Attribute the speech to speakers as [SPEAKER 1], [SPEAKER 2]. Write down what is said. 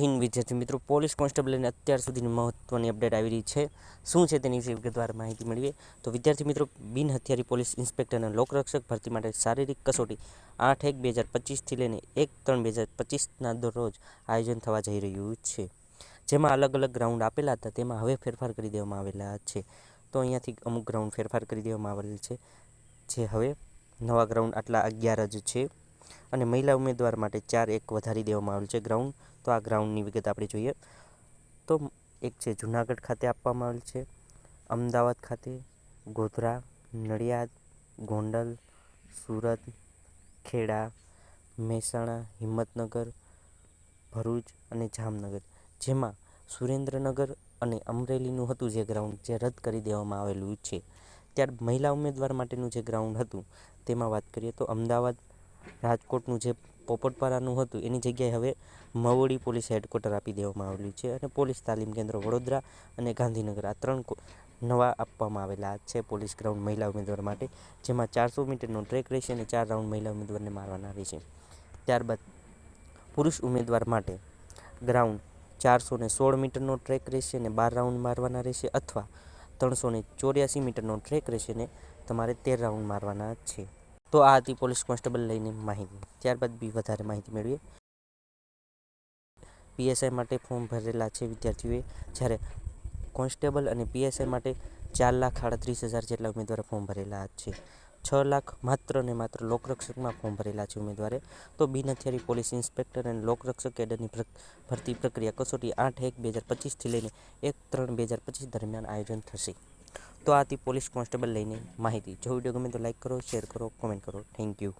[SPEAKER 1] હિન્દ વિદ્યાર્થી મિત્રો, પોલીસ કોન્સ્ટેબલની અત્યાર સુધીની મહત્વની અપડેટ આવી રહી છે. શું છે તેની વિશે વિગતવાર માહિતી મેળવીએ. તો વિદ્યાર્થી મિત્રો, બિન હથિયારી પોલીસ ઇન્સ્પેક્ટર અને લોકરક્ષક ભરતી માટે શારીરિક કસોટી આઠ એક બે હજાર પચીસથી લઈને એક ત્રણ બે હજાર પચીસના દરરોજ આયોજન થવા જઈ રહ્યું છે. જેમાં અલગ અલગ ગ્રાઉન્ડ આપેલા હતા, તેમાં હવે ફેરફાર કરી દેવામાં આવેલા છે. તો અહીંયાથી અમુક ગ્રાઉન્ડ ફેરફાર કરી દેવામાં આવેલ છે. જે હવે નવા ગ્રાઉન્ડ આટલા અગિયાર જ છે. અને મહિલા ઉમેદવાર માટે ચાર એક વધારી દેવામાં આવેલ છે ગ્રાઉન્ડ. તો આ ગ્રાઉન્ડની વિગત આપણે જોઈએ. તો એક છે જુનાગઢ ખાતે આપવામાં આવેલ છે. અમદાવાદ ખાતે ગોધરા, નડિયાદ, ગોંડલ, સુરત, ખેડા, મહેસાણા, હિંમતનગર, ભરૂચ અને જામનગર. જેમાં સુરેન્દ્રનગર અને અમરેલીનું હતું જે ગ્રાઉન્ડ જે રદ કરી દેવામાં આવેલું છે. ત્યાર મહિલા ઉમેદવાર માટેનું જે ગ્રાઉન્ડ હતું, તેમાં વાત કરીએ તો અમદાવાદ રાજકોટનું જે પોપટપારાનું હતું, એની જગ્યાએ હવે મવડી પોલીસ હેડક્વાર્ટર આપી દેવામાં આવેલું છે અને પોલીસ તાલીમ કેન્દ્ર વડોદરા અને ગાંધીનગર. આ ત્રણ નવા આપવામાં આવેલા છે પોલીસ ગ્રાઉન્ડ મહિલા ઉમેદવાર માટે, જેમાં ચારસો મીટરનો ટ્રેક રહેશે અને ચાર રાઉન્ડ મહિલા ઉમેદવારને મારવાના રહેશે. ત્યારબાદ પુરુષ ઉમેદવાર માટે ગ્રાઉન્ડ ચારસો ને સોળ મીટરનો ટ્રેક રહેશે અને બાર રાઉન્ડ મારવાના રહેશે અથવા ત્રણસો ને ચોર્યાસી મીટરનો ટ્રેક રહેશે ને તમારે તેર રાઉન્ડ મારવાના છે. તો આ હતી પોલીસ કોન્સ્ટેબલ લઈને માહિતી. ત્યારબાદ બી વધારે માહિતી મેળવીએ. પીએસઆઈ માટે ફોર્મ ભરેલા છે વિદ્યાર્થીઓએ. જ્યારે કોન્સ્ટેબલ અને પીએસઆઈ માટે ચાર લાખ આડત્રીસ હજાર જેટલા ઉમેદવારો ફોર્મ ભરેલા છે. છ લાખ માત્ર ને માત્ર લોકરક્ષકમાં ફોર્મ ભરેલા છે ઉમેદવારે. તો બિન હથિયારી પોલીસ ઇન્સ્પેક્ટર અને લોકરક્ષક કેડરની ભરતી પ્રક્રિયા કસોટી આઠ એક બે હજાર પચીસથી લઈને એક ત્રણ બે હજાર પચીસ દરમિયાન આયોજન થશે. તો આથી પોલીસ કોન્સ્ટેબલ લઈને માહિતી. જો વીડિયો ગમે તો લાઈક કરો, શેર કરો, કોમેન્ટ કરો. Thank you